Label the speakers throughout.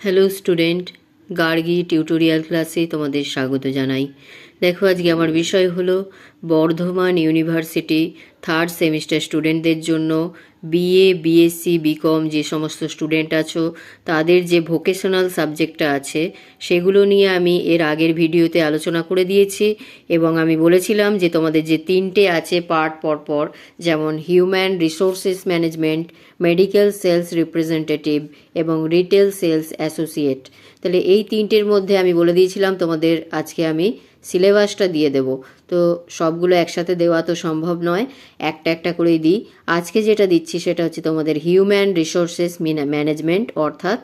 Speaker 1: Hello student Gargi tutorial ক্লাসে তোমাদের স্বাগত জানাই। দেখো আজকে আমার বিষয় হলো বর্ধমান ইউনিভার্সিটি থার্ড সেমিস্টার স্টুডেন্টদের জন্য বিএ বিএসসি বিকম যে সমস্ত স্টুডেন্ট আছো, তাদের যে ভোকেশনাল সাবজেক্টটা আছে, সেগুলো নিয়ে আমি এর আগের ভিডিওতে আলোচনা করে দিয়েছি এবং আমি বলেছিলাম যে তোমাদের যে তিনটে আছে পার্ট পর পর যেমন human resources management medical sales representative এবং রিটেল সেলস অ্যাসোসিয়েট তাহলে এই তিনটের মধ্যে আমি বলে দিয়েছিলাম তোমাদের আজকে আমি সিলেবাসটা দিয়ে দেব। তো সবগুলো একসাথে দেওয়া তো সম্ভব নয়। একটা একটা করেই দিই। আজকে যেটা দিচ্ছি সেটা হচ্ছে তোমাদের হিউম্যান রিসোর্সেস ম্যানেজমেন্ট অর্থাৎ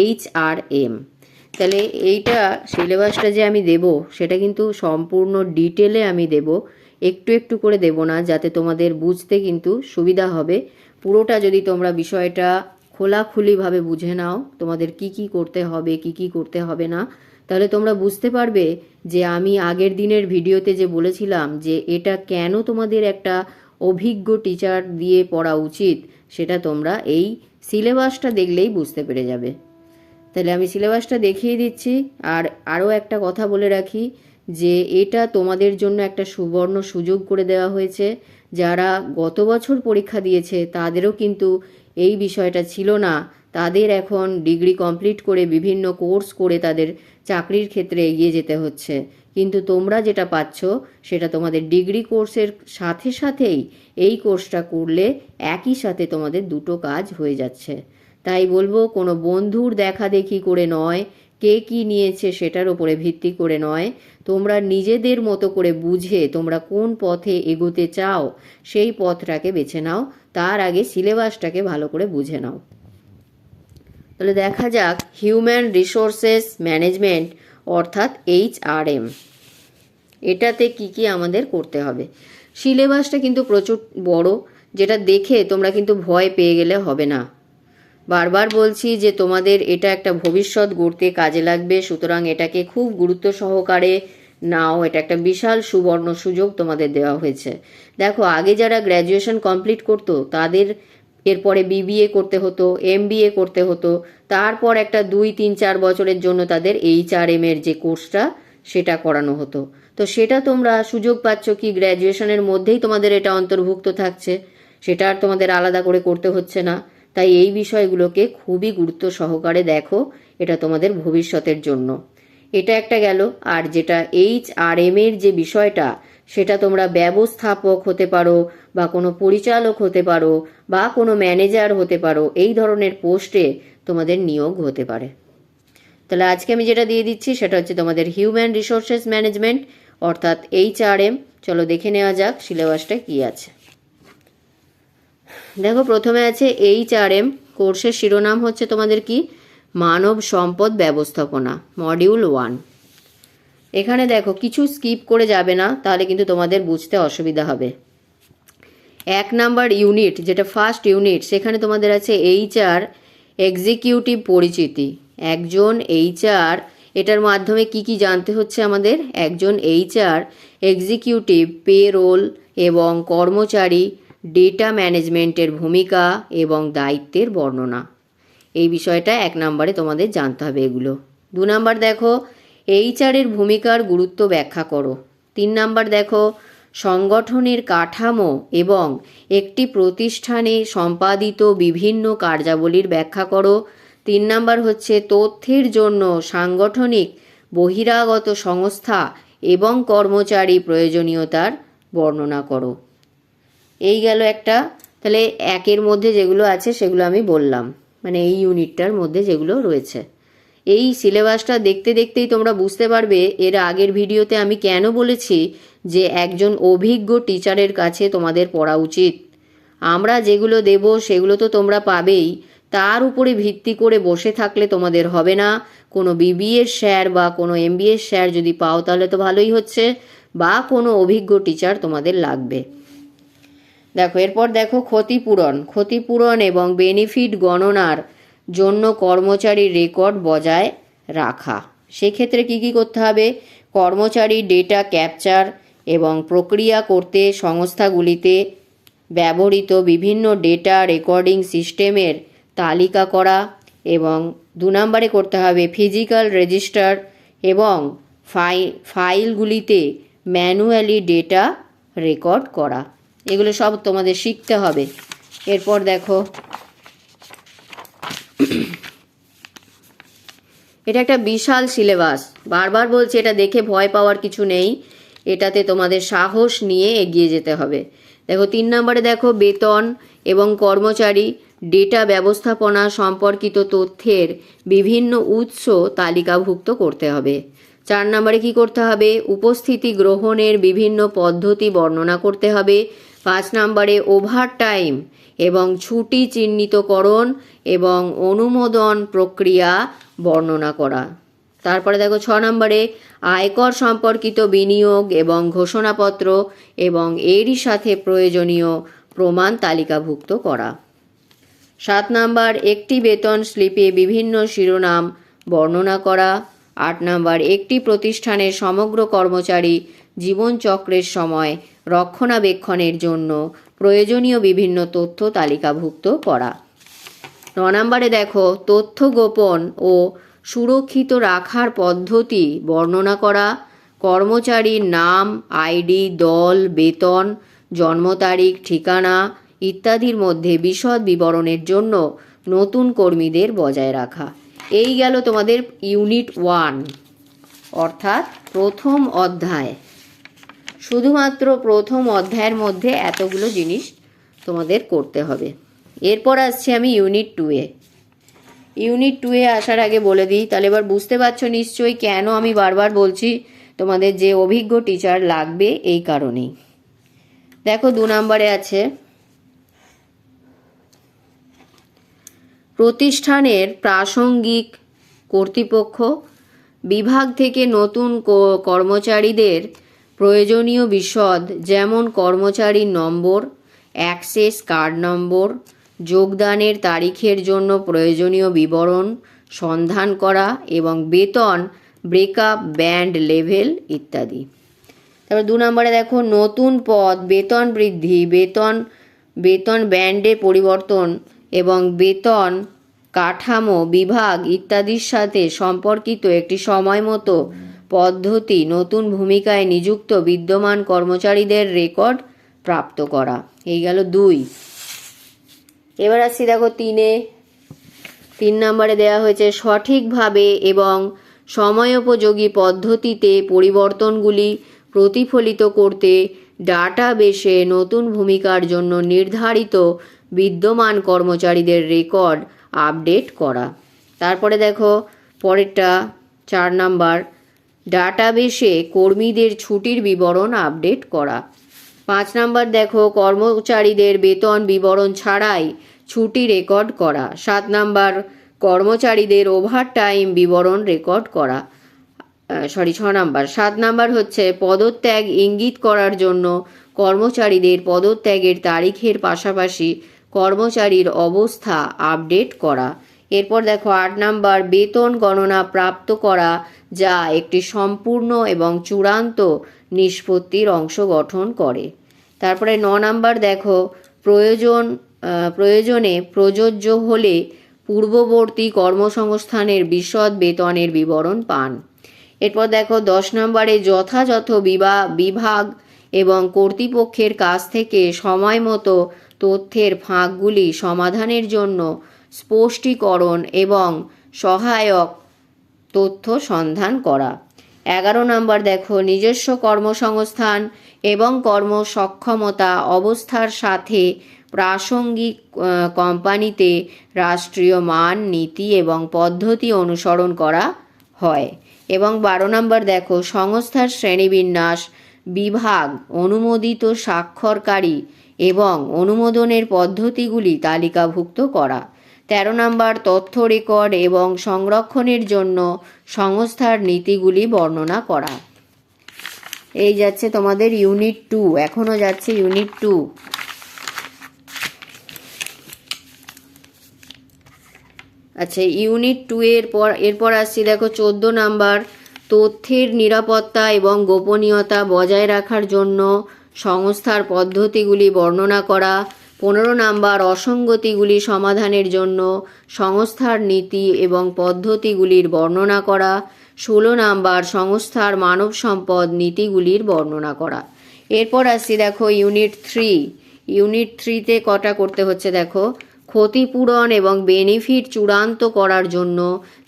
Speaker 1: এইচ আর এম তাহলে এইটা সিলেবাসটা যে আমি দেব, সেটা কিন্তু সম্পূর্ণ ডিটেলে আমি দেব। একটু একটু করে দেব না, যাতে তোমাদের বুঝতে কিন্তু সুবিধা হবে। পুরোটা যদি তোমরা বিষয়টা খোলাখুলিভাবে বুঝে নাও, তোমাদের কি কি করতে হবে, কি কি করতে হবে না তাহলে তোমরা বুঝতে পারবে যে আমি আগের দিনের ভিডিওতে যে বলেছিলাম যে এটা কেন তোমাদের একটা অভিজ্ঞ টিচার দিয়ে পড়া উচিত, সেটা তোমরা এই সিলেবাসটা দেখলেই বুঝতে পেরে যাবে। তাহলে আমি সিলেবাসটা দেখিয়ে দিচ্ছি, আর আরও একটা কথা বলে রাখি যে এটা তোমাদের জন্য একটা সুবর্ণ সুযোগ করে দেওয়া হয়েছে। যারা গত বছর পরীক্ষা দিয়েছে, তাদেরও কিন্তু এই বিষয়টা ছিল না। তাদের এখন ডিগ্রি কমপ্লিট করে বিভিন্ন কোর্স করে তাদের চাকরির ক্ষেত্রে এগিয়ে যেতে হচ্ছে। কিন্তু তোমরা যেটা পাচ্ছ, সেটা তোমাদের ডিগ্রি কোর্সের সাথে সাথেই এই কোর্সটা করলে একই সাথে তোমাদের দুটো কাজ হয়ে যাচ্ছে। তাই বলব, কোনো বন্ধুর দেখা দেখি করে নয় কে কি নিয়েছে সেটার উপরে ভিত্তি করে নয়। তোমরা নিজেদের মতো করে বুঝে তোমরা কোন পথে এগোতে চাও, সেই পথটাকে বেছে নাও। তার আগে সিলেবাসটাকে ভালো করে বুঝে নাও। তাহলে দেখা যাক, হিউম্যান রিসোর্সেস ম্যানেজমেন্ট, অর্থাৎ এইচ আর এম। এটাতে কি কি আমাদের করতে হবে। সিলেবাসটা কিন্তু প্রচুর বড়, যেটা দেখে তোমরা কিন্তু ভয় পেয়ে গেলে হবে না। বারবার বলছি যে তোমাদের এটা একটা ভবিষ্যৎ গড়তে কাজে লাগবে, সুতরাং এটাকে খুব গুরুত্ব সহকারে নাও। এটা একটা বিশাল সুবর্ণ সুযোগ তোমাদের দেওয়া হয়েছে। দেখো, আগে যারা গ্র্যাজুয়েশন কমপ্লিট করতো, তাদের এরপরে বিবিএ করতে হতো এমবিএ করতে হতো। তারপর একটা দুই, তিন, চার বছরের জন্য তাদের এইচ আর এম এর যে কোর্সটা, সেটা করানো হতো। তো সেটা তোমরা সুযোগ পাচ্ছ কি গ্র্যাজুয়েশনের মধ্যেই তোমাদের এটা অন্তর্ভুক্ত থাকছে। সেটা আর তোমাদের আলাদা করে করতে হচ্ছে না। তাই এই বিষয়গুলোকে খুবই গুরুত্ব সহকারে দেখো, এটা তোমাদের ভবিষ্যতের জন্য। এটা একটা গেল, আর যেটা এইচ আর এম এর যে বিষয়টা, সেটা তোমরা ব্যবস্থাপক হতে পারো, বা কোনো পরিচালক হতে পারো, বা কোনো ম্যানেজার হতে পারো, এই ধরনের পোস্টে তোমাদের নিয়োগ হতে পারে। তাহলে আজকে আমি যেটা দিয়ে দিচ্ছি, সেটা হচ্ছে তোমাদের হিউম্যান রিসোর্সেস ম্যানেজমেন্ট অর্থাৎ এইচ আর এম চলো দেখে নেওয়া যাক সিলেবাসটা কী আছে। দেখো, প্রথমে আছে এইচ আর এম কোর্সের শিরোনাম হচ্ছে তোমাদের কি? মানব সম্পদ ব্যবস্থাপনা মডিউল ওয়ান এখানে দেখো, কিছু স্কিপ করে যাবে না, তাহলে কিন্তু তোমাদের বুঝতে অসুবিধা হবে। এক নাম্বার ইউনিট যেটা ফার্স্ট ইউনিট সেখানে তোমাদের আছে এইচআর এক্সিকিউটিভ পরিচিতি। একজন এইচআর এটার মাধ্যমে কি কি জানতে হচ্ছে আমাদের? একজন এইচআর এক্সিকিউটিভ পে রোল এবং কর্মচারী ডেটা ম্যানেজমেন্টের ভূমিকা এবং দায়িত্বের বর্ণনা। এই বিষয়টা এক নম্বরে তোমাদের জানতে হবে এগুলো। দু নাম্বার দেখো এইচআরের ভূমিকার গুরুত্ব ব্যাখ্যা করো। তিন নাম্বার দেখো, সংগঠনের কাঠামো এবং একটি প্রতিষ্ঠানে সম্পাদিত বিভিন্ন কার্যাবলীর ব্যাখ্যা করো। তিন নম্বর হচ্ছে, তথ্যের জন্য সাংগঠনিক বহিরাগত সংস্থা এবং কর্মচারী প্রয়োজনীয়তার বর্ণনা করো। এই গেল একটা, তাহলে একের মধ্যে যেগুলো আছে সেগুলো আমি বললাম। মানে এই ইউনিটটার মধ্যে যেগুলো রয়েছে। এই সিলেবাসটা দেখতে দেখতেই তোমরা বুঝতে পারবে, এর আগের ভিডিওতে আমি কেন বলেছি যে একজন অভিজ্ঞ টিচারের কাছে তোমাদের পড়া উচিত। আমরা যেগুলো দেব সেগুলো তো তোমরা পাবেই। তার উপরে ভিত্তি করে বসে থাকলে তোমাদের হবে না। কোনো বিবিএর স্যার বা কোনো এমবিএর স্যার যদি পাও তাহলে তো ভালোই হচ্ছে, বা কোনো অভিজ্ঞ টিচার তোমাদের লাগবে। দেখো, এরপর দেখো ক্ষতিপূরণ। ক্ষতিপূরণ এবং বেনিফিট গণনার জন্য কর্মচারীর রেকর্ড বজায় রাখা। সেক্ষেত্রে কি কি করতে হবে? কর্মচারী ডেটা ক্যাপচার এবং প্রক্রিয়া করতে সংস্থাগুলিতে ব্যবহৃত বিভিন্ন ডেটা রেকর্ডিং সিস্টেমের তালিকা করা এবং দু নম্বরে করতে হবে ফিজিক্যাল রেজিস্টার এবং ফাই ফাইলগুলিতে ম্যানুয়ালি ডেটা রেকর্ড করা। এগুলো সব তোমাদের শিখতে হবে। এরপর দেখো। এটা একটা বিশাল সিলেবাস। বারবার বলছি এটা দেখে ভয় পাওয়ার কিছু নেই। এটাতে তোমাদের সাহস নিয়ে এগিয়ে যেতে হবে। দেখো, তিন নম্বরে দেখো, বেতন এবং কর্মচারী, ডেটা ব্যবস্থাপনা সম্পর্কিত তথ্যের বিভিন্ন উৎস তালিকাভুক্ত করতে হবে। চার নম্বরে কি করতে হবে? উপস্থিতি গ্রহণের বিভিন্ন পদ্ধতি বর্ণনা করতে হবে। পাঁচ নম্বরে ওভার টাইম এবং ছুটি চিহ্নিতকরণ এবং অনুমোদন প্রক্রিয়া বর্ণনা করা। তারপরে দেখো ছ নম্বরে আয়কর সম্পর্কিত বিনিয়োগ এবং ঘোষণাপত্র এবং এরই সাথে প্রয়োজনীয় প্রমাণ তালিকাভুক্ত করা। সাত নাম্বার, একটি বেতন স্লিপে বিভিন্ন শিরোনাম বর্ণনা করা। আট নাম্বার, একটি প্রতিষ্ঠানের সমগ্র কর্মচারী জীবনচক্রের সময় রক্ষণাবেক্ষণের জন্য প্রয়োজনীয় বিভিন্ন তথ্য তালিকাভুক্ত করা। ন নম্বরে দেখো, তথ্য গোপন ও সুরক্ষিত রাখার পদ্ধতি বর্ণনা করা। কর্মচারীর নাম, আইডি, দল, বেতন, জন্ম তারিখ, ঠিকানা ইত্যাদির মধ্যে বিশদ বিবরণের জন্য নতুন কর্মীদের বজায় রাখা। এই গেল তোমাদের ইউনিট ওয়ান, অর্থাৎ প্রথম অধ্যায়। শুধুমাত্র প্রথম অধ্যায়ের মধ্যে এতগুলো জিনিস তোমাদের করতে হবে। এরপর আসছি আমি ইউনিট টুয়ে ইউনিট টুয়ে আসার আগে বলে দিই, তাহলে এবার বুঝতে পারছ নিশ্চয়ই কেন আমি বারবার বলছি তোমাদের যে অভিজ্ঞ টিচার লাগবে এই কারণেই। দেখো দু নম্বরে আছে, প্রতিষ্ঠানের প্রাসঙ্গিক কর্তৃপক্ষ বিভাগ থেকে নতুন কর্মচারীদের প্রয়োজনীয় বিশদ যেমন কর্মচারীর নম্বর, অ্যাক্সেস কার্ড নম্বর, যোগদানের তারিখের জন্য প্রয়োজনীয় বিবরণ, সন্ধান করা এবং বেতন, ব্রেকআপ, ব্যান্ড লেভেল ইত্যাদি। তারপর দু নম্বরে দেখো, নতুন পদ, বেতন বৃদ্ধি, বেতন বেতন ব্যান্ডে পরিবর্তন এবং বেতন কাঠামো, বিভাগ ইত্যাদির সাথে সম্পর্কিত একটি সময় মতো পদ্ধতি নতুন ভূমিকায় নিযুক্ত বিদ্যমান কর্মচারীদের রেকর্ড প্রাপ্ত করা। এই গেল দুই। এবার আসছি দেখো তিনে। তিন নম্বরে দেওয়া হয়েছে সঠিকভাবে এবং সময়োপযোগী পদ্ধতিতে পরিবর্তনগুলি প্রতিফলিত করতে ডাটাবেসে নতুন ভূমিকার জন্য নির্ধারিত বিদ্যমান কর্মচারীদের রেকর্ড আপডেট করা। তারপরে দেখো পরেরটা, চার নাম্বার। ডাটাবেসে কর্মীদের ছুটির বিবরণ আপডেট করা। পাঁচ নাম্বার দেখো, কর্মচারীদের বেতন বিবরণ ছাড়াই ছুটি রেকর্ড করা। সাত নাম্বার, কর্মচারীদের ওভার টাইম বিবরণ রেকর্ড করা। সরি, ছ নাম্বার। সাত নাম্বার হচ্ছে, পদত্যাগ ইঙ্গিত করার জন্য কর্মচারীদের পদত্যাগের তারিখের পাশাপাশি কর্মচারীর অবস্থা আপডেট করা। এরপর দেখো আট নাম্বার, বেতন গণনা প্রাপ্ত করা যা একটি সম্পূর্ণ এবং চূড়ান্ত নিষ্পত্তির অংশ গঠন করে। তারপরে ন নাম্বার দেখো, প্রয়োজন প্রয়োজনে প্রযোজ্য হলে পূর্ববর্তী কর্মসংস্থানের বিশদ বেতনের বিবরণ পান। এরপর দেখো দশ নম্বরে যথাযথ বিবা, বিভাগ এবং কর্তৃপক্ষের কাছ থেকে সময় মতো তথ্যের ফাঁকগুলি সমাধানের জন্য স্পষ্টীকরণ এবং সহায়ক তথ্য সন্ধান করা। এগারো নম্বর দেখো, নিজস্ব কর্মসংস্থান এবং কর্মসক্ষমতা অবস্থার সাথে প্রাসঙ্গিক কোম্পানিতে রাষ্ট্রীয় মান, নীতি এবং পদ্ধতি অনুসরণ করা হয়। এবং বারো নম্বর দেখো, সংস্থার শ্রেণীবিন্যাস বিভাগ অনুমোদিত স্বাক্ষরকারী এবং অনুমোদনের পদ্ধতিগুলি তালিকাভুক্ত করা। তেরো নম্বর তথ্য রেকর্ড এবং সংরক্ষণের জন্য সংস্থার নীতিগুলি বর্ণনা করা। এই যাচ্ছে তোমাদের ইউনিট টু এখনও যাচ্ছে ইউনিট টু। আচ্ছা ইউনিট টু এর পর, এরপর আসছি দেখো চোদ্দ নাম্বার, তথ্যের নিরাপত্তা এবং গোপনীয়তা বজায় রাখার জন্য সংস্থার পদ্ধতিগুলি বর্ণনা করা। পনেরো নাম্বার, অসঙ্গতিগুলি সমাধানের জন্য সংস্থার নীতি এবং পদ্ধতিগুলির বর্ণনা করা। ষোলো নাম্বার, সংস্থার মানব সম্পদ নীতিগুলির বর্ণনা করা। এরপর আসছি দেখো ইউনিট থ্রি। ইউনিট থ্রিতে কটা করতে হচ্ছে দেখো? ক্ষতিপূরণ এবং বেনিফিট চূড়ান্ত করার জন্য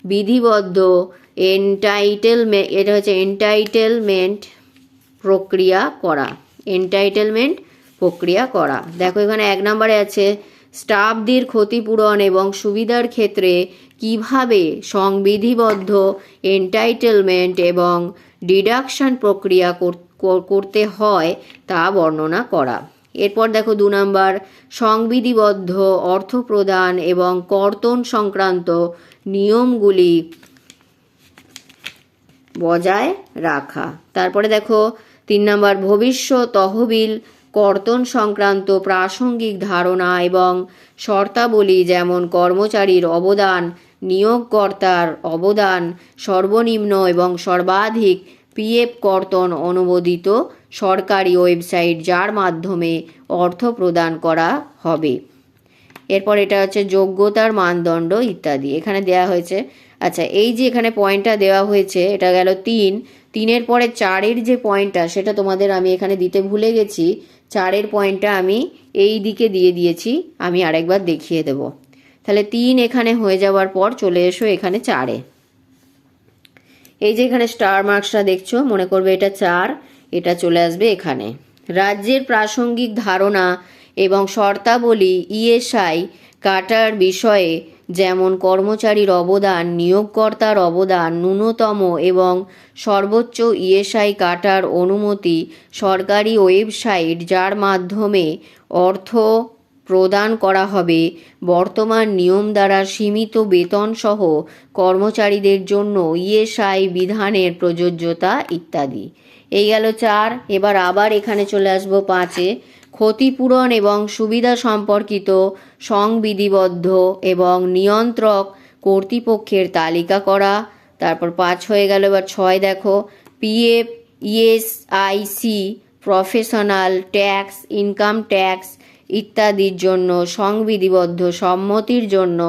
Speaker 1: বিধিবদ্ধ এন্টাইটেলমে এটা হচ্ছে এন্টাইটেলমেন্ট প্রক্রিয়া করা। এন্টাইটেলমেন্ট প্রক্রিয়া করা। দেখো এখানে এক নম্বরে আছে স্টাফদের ক্ষতিপূরণ এবং সুবিধার ক্ষেত্রে কীভাবে সংবিধিবদ্ধ এন্টাইটেলমেন্ট এবং ডিডাকশন প্রক্রিয়া কর- কর- করতে হয় তা বর্ণনা করা। এরপর দেখো দু নম্বর, সংবিধিবদ্ধ অর্থ প্রদান এবং কর্তন সংক্রান্ত নিয়মগুলি বজায় রাখা। তারপরে দেখো তিন নম্বর, ভবিষ্যৎ তহবিল কর্তন সংক্রান্ত প্রাসঙ্গিক ধারণা এবং শর্তাবলী যেমন কর্মচারীর অবদান, নিয়োগকর্তার অবদান, সর্বনিম্ন এবং সর্বাধিক পিএফ কর্তন অনুমোদিত সরকারি ওয়েবসাইট যার মাধ্যমে অর্থ প্রদান করা হবে। এরপর এটা হচ্ছে যোগ্যতার মানদণ্ড ইত্যাদি। এখানে দেয়া হয়েছে আচ্ছা এই যে এখানে পয়েন্টটা দেওয়া হয়েছে, এটা গেল তিন। তিনের পরে চারের যে পয়েন্টটা, সেটা তোমাদের আমি এখানে দিতে ভুলে গেছি। চারের পয়েন্টটা আমি এই দিকে দিয়ে দিয়েছি, আমি আরেকবার দেখিয়ে দেব। তাহলে তিন এখানে হয়ে যাওয়ার পর চলে এসো এখানে চারে। এই যে এখানে স্টার মার্কসটা দেখছ, মনে করবে এটা চার, এটা চলে আসবে এখানে। রাজ্যের প্রাসঙ্গিক ধারণা এবং শর্তাবলী ইএসআই কাটার বিষয়ে যেমন কর্মচারীর অবদান, নিয়োগকর্তার অবদান, ন্যূনতম এবং সর্বোচ্চ ইএসআই কাটার অনুমতি সরকারি ওয়েবসাইট যার মাধ্যমে অর্থ প্রদান করা হবে। বর্তমান নিয়ম দ্বারা সীমিত বেতন সহ কর্মচারীদের জন্য ইএসআই বিধানের প্রযোজ্যতা ইত্যাদি। এই গেল চার। এবার আবার এখানে চলে আসব পাঁচে। ক্ষতিপূরণ এবং সুবিধা সম্পর্কিত সংবিধিবদ্ধ এবং নিয়ন্ত্রক কর্তৃপক্ষের তালিকা করা। তারপর পাঁচ হয়ে গেল, এবার ছয় দেখো। PF, ESIC, professional tax, income tax ইত্যাদির জন্য সংবিধিবদ্ধ সম্মতির জন্য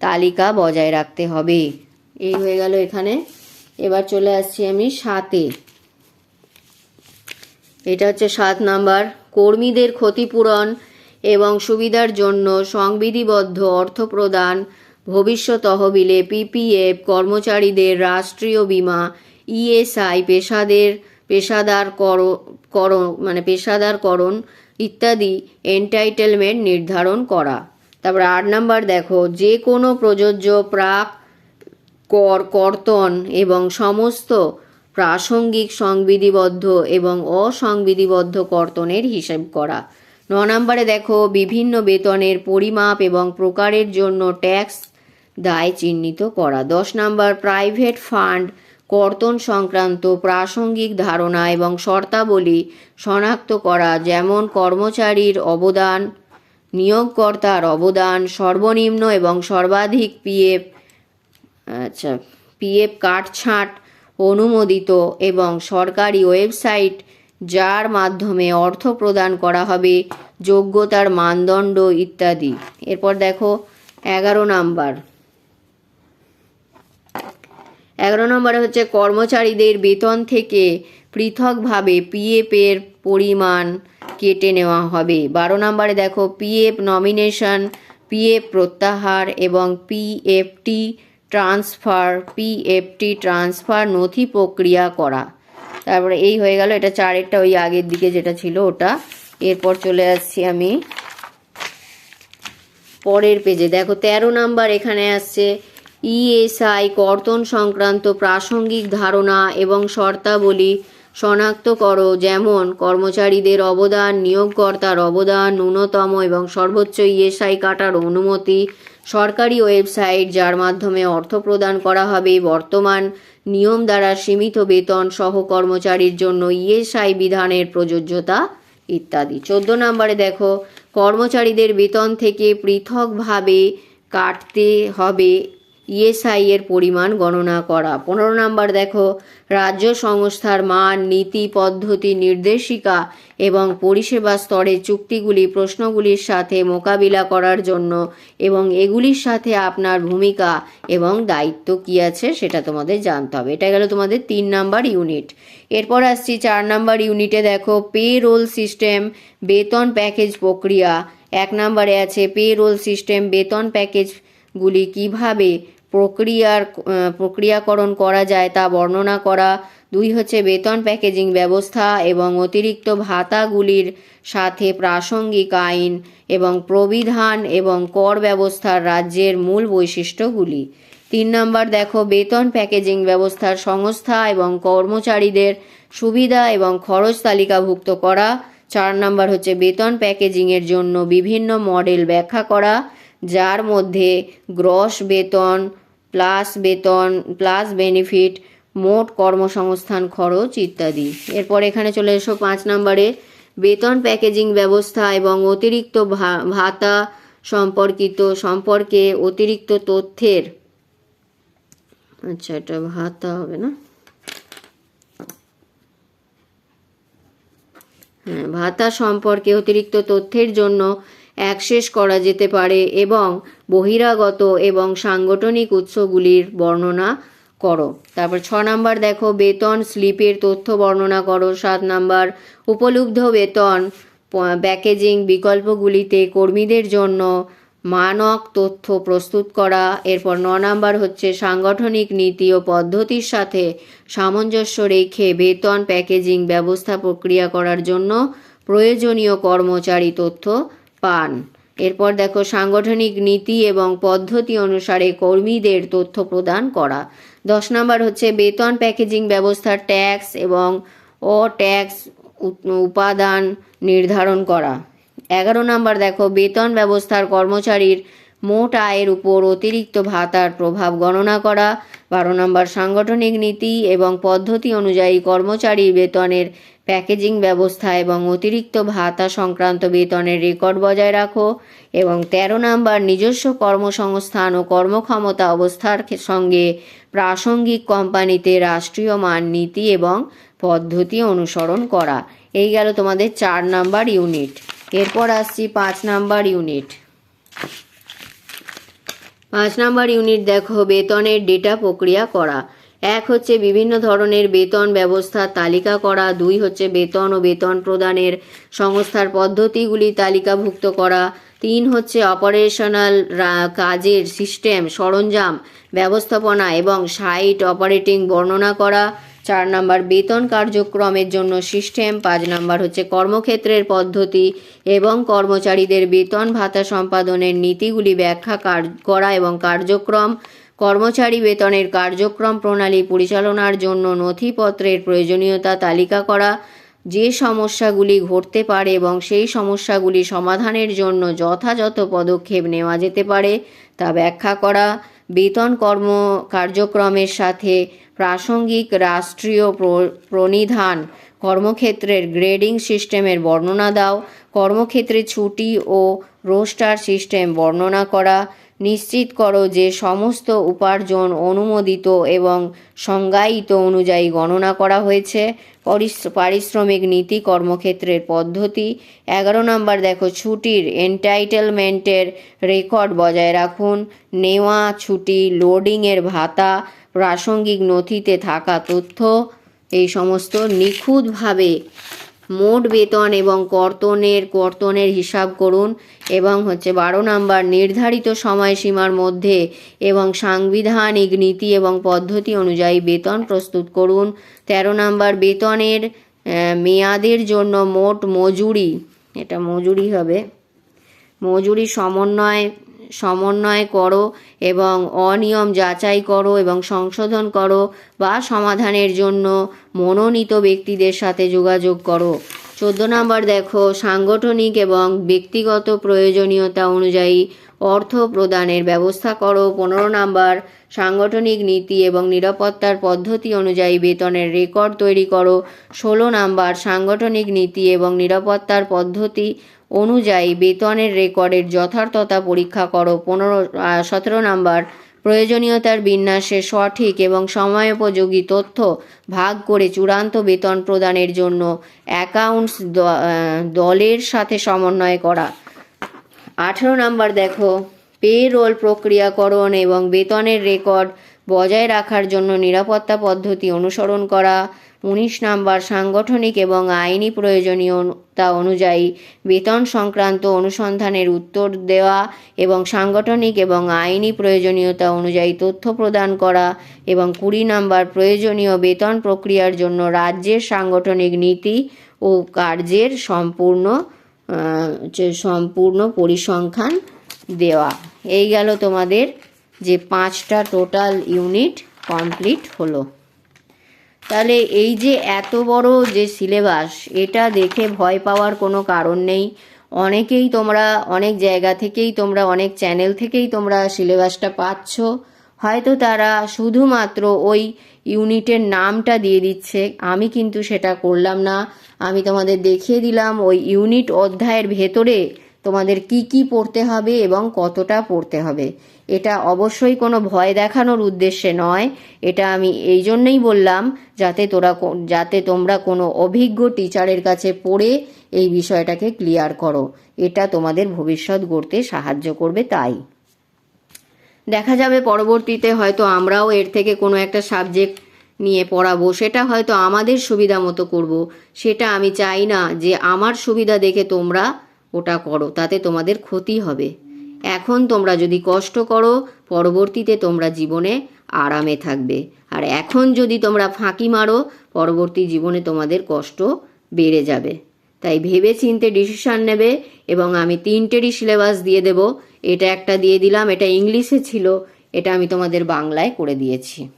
Speaker 1: তালিকা বজায় রাখতে হবে। এই হয়ে গেল এখানে। এবার চলে আসছি আমি সাতে। এটা হচ্ছে সাত নাম্বার। কর্মীদের ক্ষতিপূরণ এবং সুবিধার জন্য সংবিধিবদ্ধ অর্থ প্রদান, ভবিষ্যৎ তহবিলে পিপিএফ কর্মচারীদের রাষ্ট্রীয় বীমা, ইএসআই, পেশাদের পেশাদার কর মানে পেশাদারকরণ ইত্যাদি এন্টাইটেলমেন্ট নির্ধারণ করা। তারপর আট নাম্বার দেখো, যে কোনো প্রযোজ্য প্রাক কর, কর্তন এবং সমস্ত প্রাসঙ্গিক, সংবিধিবদ্ধ এবং অসংবিধিবদ্ধ কর্তনের হিসেব করা। ন নম্বরে দেখো, বিভিন্ন বেতনের পরিমাপ এবং প্রকারের জন্য ট্যাক্স দায় চিহ্নিত করা। দশ নম্বর, প্রাইভেট ফান্ড, কর্তন সংক্রান্ত প্রাসঙ্গিক ধারণা এবং শর্তাবলী শনাক্ত করা, যেমন কর্মচারীর অবদান, নিয়োগকর্তার অবদান, সর্বনিম্ন এবং সর্বাধিক পিএফ আচ্ছা পিএফ কাটছাঁট অনুমোদিত এবং সরকারি ওয়েবসাইট যার মাধ্যমে অর্থ প্রদান করা হবে, যোগ্যতার মানদণ্ড ইত্যাদি। এরপর দেখো, এগারো নাম্বার। এগারো নম্বরে হচ্ছে, কর্মচারীদের বেতন থেকে পৃথকভাবে পিএফ এর পরিমাণ কেটে নেওয়া হবে। বারো নম্বরে দেখো পিএফ নমিনেশন পিএফ প্রত্যাহার এবং পিএফটি ট্রান্সফার পিএফটি ট্রান্সফার, নথি প্রক্রিয়া করা। তারপরে এই হয়ে গেল, এটা চারেরটা ওই আগের দিকে যেটা ছিল ওটা। এরপর চলে আসছি আমি পরের পেজে দেখো, তেরো নাম্বার এখানে আসছে ইএসআই কর্তন সংক্রান্ত প্রাসঙ্গিক ধারণা এবং শর্তাবলী শনাক্ত করো, যেমন কর্মচারীদের অবদান, নিয়োগকর্তার অবদান, ন্যূনতম এবং সর্বোচ্চ ইএসআই কাটার অনুমতি সরকারি ওয়েবসাইট, যার মাধ্যমে অর্থ প্রদান করা হবে। বর্তমান নিয়ম দ্বারা সীমিত বেতন সহ কর্মচারীর জন্য ইএসআই বিধানের প্রযোজ্যতা ইত্যাদি। চোদ্দ নম্বরে দেখো, কর্মচারীদের বেতন থেকে পৃথকভাবে কাটতে হবে ইএসআই এর পরিমাণ গণনা করা। পনেরো নাম্বার দেখো, রাজ্য সংস্থার মান, নীতি, পদ্ধতি, নির্দেশিকা এবং পরিষেবা স্তরের চুক্তিগুলি, প্রশ্নগুলির সাথে মোকাবিলা করার জন্য এবং এগুলির সাথে আপনার ভূমিকা এবং দায়িত্ব কি আছে সেটা তোমাদের জানতে হবে। এটা গেল তোমাদের তিন নাম্বার ইউনিট। এরপর আসছি চার নাম্বার ইউনিটে দেখো পে রোল সিস্টেম বেতন প্যাকেজ প্রক্রিয়া। এক নাম্বারে আছে পে রোল সিস্টেম বেতন প্যাকেজগুলি কীভাবে প্রক্রিয়ার প্রক্রিয়াকরণ করা যায় তা বর্ণনা করা। দুই হচ্ছে বেতন প্যাকেজিং ব্যবস্থা এবং অতিরিক্ত ভাতাগুলির সাথে প্রাসঙ্গিক আইন এবং প্রবিধান এবং কর ব্যবস্থার রাজ্যের মূল বৈশিষ্ট্যগুলি। তিন নম্বর, দেখো, বেতন প্যাকেজিং ব্যবস্থার সংস্থা এবং কর্মচারীদের সুবিধা এবং খরচ তালিকাভুক্ত করা। চার নম্বর হচ্ছে বেতন প্যাকেজিংয়ের জন্য বিভিন্ন মডেল ব্যাখ্যা করা। যার মধ্যে গ্রস বেতন, প্লাস বেতন, প্লাস বেনিফিট, মোট কর্মসংস্থান খরচ ইত্যাদি। এরপর এখানে চলে এসো পাঁচ নম্বরে। বেতন প্যাকেজিং ব্যবস্থা এবং অতিরিক্ত ভাতা সম্পর্কিত সম্পর্কে অতিরিক্ত তথ্যের আচ্ছা এটা ভাতা হবে না? হ্যাঁ ভাতা সম্পর্কে অতিরিক্ত তথ্যের জন্য অ্যাক্সেস করা যেতে পারে এবং বহিরাগত এবং সাংগঠনিক উৎসগুলির বর্ণনা করো। তারপর ছ নাম্বার দেখো, বেতন, স্লিপের তথ্য বর্ণনা করো। সাত নাম্বার, উপলব্ধ বেতন প্যাকেজিং বিকল্পগুলিতে কর্মীদের জন্য মানক তথ্য প্রস্তুত করা। এরপর ন নাম্বার হচ্ছে, সাংগঠনিক নীতি ও পদ্ধতির সাথে সামঞ্জস্য রেখে বেতন প্যাকেজিং ব্যবস্থা প্রক্রিয়া করার জন্য প্রয়োজনীয় কর্মচারী তথ্য পান। এরপর দেখো, সাংগঠনিক নীতি এবং পদ্ধতি অনুসারে কর্মীদের তথ্য প্রদান করা। দশ নম্বর হচ্ছে, বেতন প্যাকেজিং ব্যবস্থার ট্যাক্স এবং ও ট্যাক্স উপাদান নির্ধারণ করা। এগারো নম্বর দেখো, বেতন ব্যবস্থার কর্মচারীর মোট আয়ের উপর অতিরিক্ত ভাতার প্রভাব গণনা করা। বারো নম্বর, সাংগঠনিক নীতি এবং পদ্ধতি অনুযায়ী কর্মচারীর বেতনের প্যাকেজিং ব্যবস্থা এবং অতিরিক্ত ভাতা সংক্রান্ত বেতনের রেকর্ড বজায় রাখো এবং তেরো নম্বর নিজস্ব কর্মসংস্থান ও কর্মক্ষমতা অবস্থার সঙ্গে প্রাসঙ্গিক কোম্পানিতে রাষ্ট্রীয় মান, নীতি এবং পদ্ধতি অনুসরণ করা। এই গেল তোমাদের চার নাম্বার ইউনিট। এরপর আসছি পাঁচ নাম্বার ইউনিট। পাঁচ নাম্বার ইউনিট দেখো, বেতনের ডেটা প্রক্রিয়া করা। এক হচ্ছে বিভিন্ন ধরনের বেতন ব্যবস্থার তালিকা করা, দুই হচ্ছে বেতন ও বেতন প্রদানের সংস্থার পদ্ধতিগুলি তালিকাভুক্ত করা, তিন হচ্ছে অপারেশনাল কাজের সিস্টেম সরঞ্জাম ব্যবস্থাপনা এবং সাইট অপারেটিং বর্ণনা করা, চার নাম্বার বেতন কার্যক্রমের জন্য সিস্টেম পাঁচ নাম্বার হচ্ছে কর্মক্ষেত্রের পদ্ধতি এবং কর্মচারীদের বেতন ভাতা সম্পাদনের নীতিগুলি ব্যাখ্যা করা এবং কার্যক্রম কর্মচারী বেতনের কার্যক্রম প্রণালী পরিচালনার জন্য নথিপত্রের প্রয়োজনীয়তা তালিকা করা, যে সমস্যাগুলি ঘটতে পারে এবং সেই সমস্যাগুলি সমাধানের জন্য যথাযথ পদক্ষেপ নেওয়া যেতে পারে তা ব্যাখ্যা করা, বেতন কর্ম কার্যক্রমের সাথে প্রাসঙ্গিক রাষ্ট্রীয় প্র- প্রণিধান, কর্মক্ষেত্রের গ্রেডিং সিস্টেমের বর্ণনা দাও, কর্মক্ষেত্রে ছুটি ও রোস্টার সিস্টেম বর্ণনা করা নিশ্চিত করো যে সমস্ত উপার্জন অনুমোদিত এবং সংজ্ঞায়িত অনুযায়ী গণনা করা হয়েছে। পারিশ্রমিক নীতি কর্মক্ষেত্রের পদ্ধতি। এগারো নম্বর, দেখো, ছুটির এন্টাইটেলমেন্টের রেকর্ড বজায় রাখুন। নেওয়া ছুটি লোডিংয়ের ভাতা, প্রাসঙ্গিক নথিতে থাকা তথ্য, এই সমস্ত নিখুঁতভাবে মোট বেতন এবং কর্তনের কর্তনের হিসাব করুন এবং হচ্ছে বারো নাম্বার নির্ধারিত সময়সীমার মধ্যে এবং সাংবিধানিক নীতি এবং পদ্ধতি অনুযায়ী বেতন প্রস্তুত করুন। তেরো নাম্বার বেতনের মেয়াদের জন্য মোট মজুরি, এটা মজুরি হবে, মজুরি সমন্বয় সমন্বয় করো এবং অনিয়ম যাচাই করো এবং সংশোধন করো বা সমাধানের জন্য মনোনীত ব্যক্তিদের সাথে যোগাযোগ করো। চোদ্দ নম্বর দেখো, সাংগঠনিক এবং ব্যক্তিগত প্রয়োজনীয়তা অনুযায়ী অর্থ প্রদানের ব্যবস্থা করো। পনেরো নাম্বার, সাংগঠনিক নীতি এবং নিরাপত্তার পদ্ধতি অনুযায়ী বেতনের রেকর্ড তৈরি করো। ষোলো নাম্বার, সাংগঠনিক নীতি এবং নিরাপত্তার পদ্ধতি অনুযায়ী বেতনের রেকর্ডের যথার্থতা পরীক্ষা করো। পনেরো সতেরো নাম্বার, প্রয়োজনীয়তার বিন্যাসে সঠিক এবং সময়োপযোগী তথ্য ভাগ করে চূড়ান্ত বেতন প্রদানের জন্য অ্যাকাউন্টস দলের সাথে সমন্বয় করা। আঠেরো নাম্বার দেখো। পে রোল প্রক্রিয়াকরণ এবং বেতনের রেকর্ড বজায় রাখার জন্য নিরাপত্তা পদ্ধতি অনুসরণ করা। উনিশ নাম্বার, সাংগঠনিক এবং আইনি প্রয়োজনীয়তা অনুযায়ী বেতন সংক্রান্ত অনুসন্ধানের উত্তর দেওয়া এবং সাংগঠনিক এবং আইনি প্রয়োজনীয়তা অনুযায়ী তথ্য প্রদান করা এবং কুড়ি নাম্বার, প্রয়োজনীয় বেতন প্রক্রিয়ার জন্য রাজ্যের সাংগঠনিক নীতি ও কার্যের সম্পূর্ণ যে সম্পূর্ণ পরিসংখ্যান দেওয়া। এই গেল তোমাদের যে পাঁচটা টোটাল ইউনিট কমপ্লিট হলো। তাহলে এই যে এত বড় যে সিলেবাস এটা দেখে ভয় পাওয়ার কোনো কারণ নেই। অনেকেই তোমরা, অনেক জায়গা থেকেই তোমরা, অনেক চ্যানেল থেকেই তোমরা সিলেবাসটা পাচ্ছ। হয়তো তারা শুধুমাত্র ওই ইউনিটের নামটা দিয়ে দিচ্ছে। আমি কিন্তু সেটা করলাম না। আমি তোমাদের দেখিয়ে দিলাম ওই ইউনিট অধ্যায়ের ভেতরে তোমাদের কি কি পড়তে হবে এবং কতটা পড়তে হবে। এটা অবশ্যই কোনো ভয় দেখানোর উদ্দেশ্যে নয়। এটা আমি এই জন্যই বললাম যাতে তোরা যাতে তোমরা কোনো অভিজ্ঞ টিচারের কাছে পড়ে এই বিষয়টাকে ক্লিয়ার করো। এটা তোমাদের ভবিষ্যৎ গড়তে সাহায্য করবে তাই। দেখা যাবে পরবর্তীতে হয়তো আমরাও এর থেকে কোনো একটা সাবজেক্ট নিয়ে পড়াবো, সেটা হয়তো আমাদের সুবিধা মতো করব। সেটা আমি চাই না যে আমার সুবিধা দেখে তোমরা ওটা করো, তাতে তোমাদের ক্ষতি হবে। এখন তোমরা যদি কষ্ট করো, পরবর্তীতে তোমরা জীবনে আরামে থাকবে। আর এখন যদি তোমরা ফাঁকি মারো, পরবর্তী জীবনে তোমাদের কষ্ট বেড়ে যাবে। তাই ভেবে চিনতে ডিসিশন নেবে এবং আমি তিনটেরই সিলেবাস দিয়ে দেব। এটা একটা দিয়ে দিলাম, এটা ইংলিশে ছিল, এটা আমি তোমাদের বাংলায় করে দিয়েছি।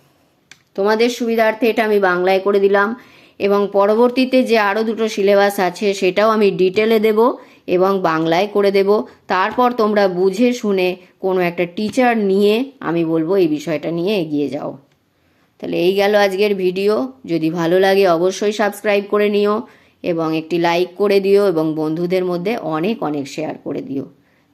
Speaker 1: তোমাদের সুবিধার্থে এটা আমি বাংলায় করে দিলাম এবং পরবর্তীতে যে আরও দুটো সিলেবাস আছে সেটাও আমি ডিটেলে দেব এবং বাংলায় করে দেব। তারপর তোমরা বুঝে শুনে কোনো একটা টিচার নিয়ে আমি বলব এই বিষয়টা নিয়ে এগিয়ে যাও। তাহলে এই গেল আজকের ভিডিও। যদি ভালো লাগে অবশ্যই সাবস্ক্রাইব করে নিও এবং একটি লাইক করে দিও এবং বন্ধুদের মধ্যে অনেক অনেক শেয়ার করে দিও।